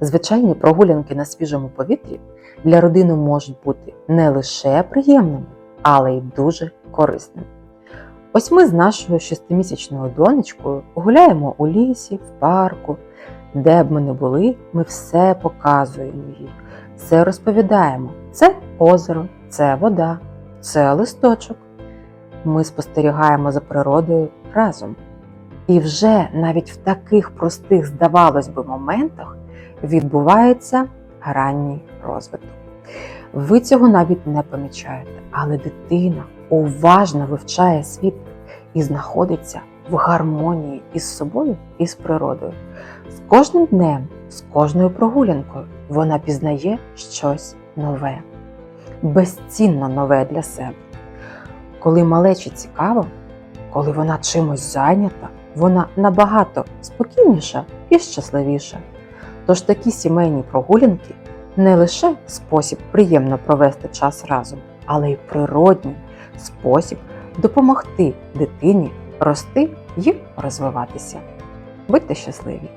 Звичайні прогулянки на свіжому повітрі для родини можуть бути не лише приємними, але й дуже корисними. Ось ми з нашою шестимісячною донечкою гуляємо у лісі, в парку. Де б ми не були, ми все показуємо їй, все розповідаємо. Це озеро, це вода, це листочок. Ми спостерігаємо за природою разом. І вже навіть в таких простих, здавалось би, моментах відбувається ранній розвиток. Ви цього навіть не помічаєте, але дитина уважно вивчає світ і знаходиться в гармонії із собою і з природою. З кожним днем, з кожною прогулянкою вона пізнає щось нове, безцінно нове для себе. Коли малечі цікаво, коли вона чимось зайнята, вона набагато спокійніша і щасливіша. Тож такі сімейні прогулянки не лише спосіб приємно провести час разом, але й природній спосіб допомогти дитині рости і розвиватися. Будьте щасливі!